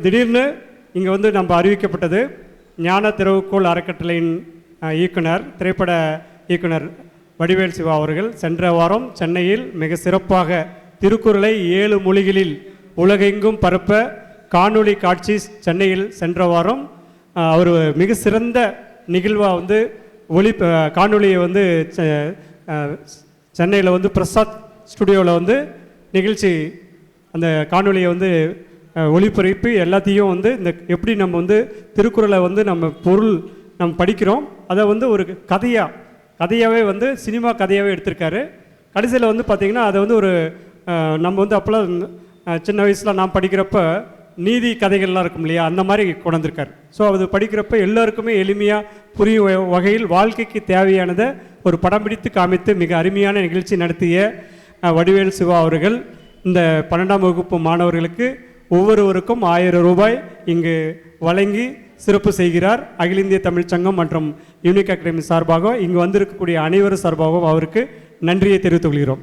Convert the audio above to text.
திடீர்னு இங்கே வந்து நம்ம அறிவிக்கப்பட்டது ஞான திறவுகோள் அறக்கட்டளையின் இயக்குனர் திரைப்பட இயக்குனர் வடிவேல் சிவா அவர்கள் சென்ற வாரம் சென்னையில் மிக சிறப்பாக திருக்குறளை ஏழு மொழிகளில் உலகெங்கும் பரப்ப காணொளி காட்சி சென்னையில் சென்ற வாரம் அவர் மிக சிறந்த நிகழ்வாக வந்து ஒளி காணொலியை காணொளியை வந்து சென்னையில் வந்து பிரசாத் ஸ்டுடியோவில் வந்து நிகழ்ச்சி அந்த காணொலியை வந்து ஒளிபரப்பி எல்லாத்தையும் வந்து இந்த எப்படி நம்ம வந்து திருக்குறளை வந்து நம்ம பொருள் நம்ம படிக்கிறோம் அதை வந்து ஒரு கதையாக கதையாகவே வந்து சினிமா கதையாகவே எடுத்திருக்காரு. கடைசியில் வந்து பார்த்திங்கன்னா அதை வந்து ஒரு நம்ம வந்து அப்போல்லாம் சின்ன வயசில் நான் படிக்கிறப்ப நீதி கதைகள்லாம் இருக்கும் இல்லையா அந்த மாதிரி கொண்டிருக்கார் ஸோ அது படிக்கிறப்ப எல்லாருக்குமே எளிமையாக புரியும் வகையில் வாழ்க்கைக்கு தேவையானதை ஒரு படம் பிடித்து காமித்து மிக அருமையான நிகழ்ச்சி நடத்திய வடிவேல் சிவா அவர்கள் இந்த பன்னெண்டாம் வகுப்பு மாணவர்களுக்கு ஒவ்வொருவருக்கும் ஆயிரம் ரூபாய் இங்கு வழங்கி சிறப்பு செய்கிறார். அகில இந்திய தமிழ்ச் சங்கம் மற்றும் யூனிக் அகாடமி சார்பாக இங்கு வந்திருக்கக்கூடிய அனைவரும் சார்பாகவும் அவருக்கு நன்றியை தெரிவித்துக் கொள்கிறோம்.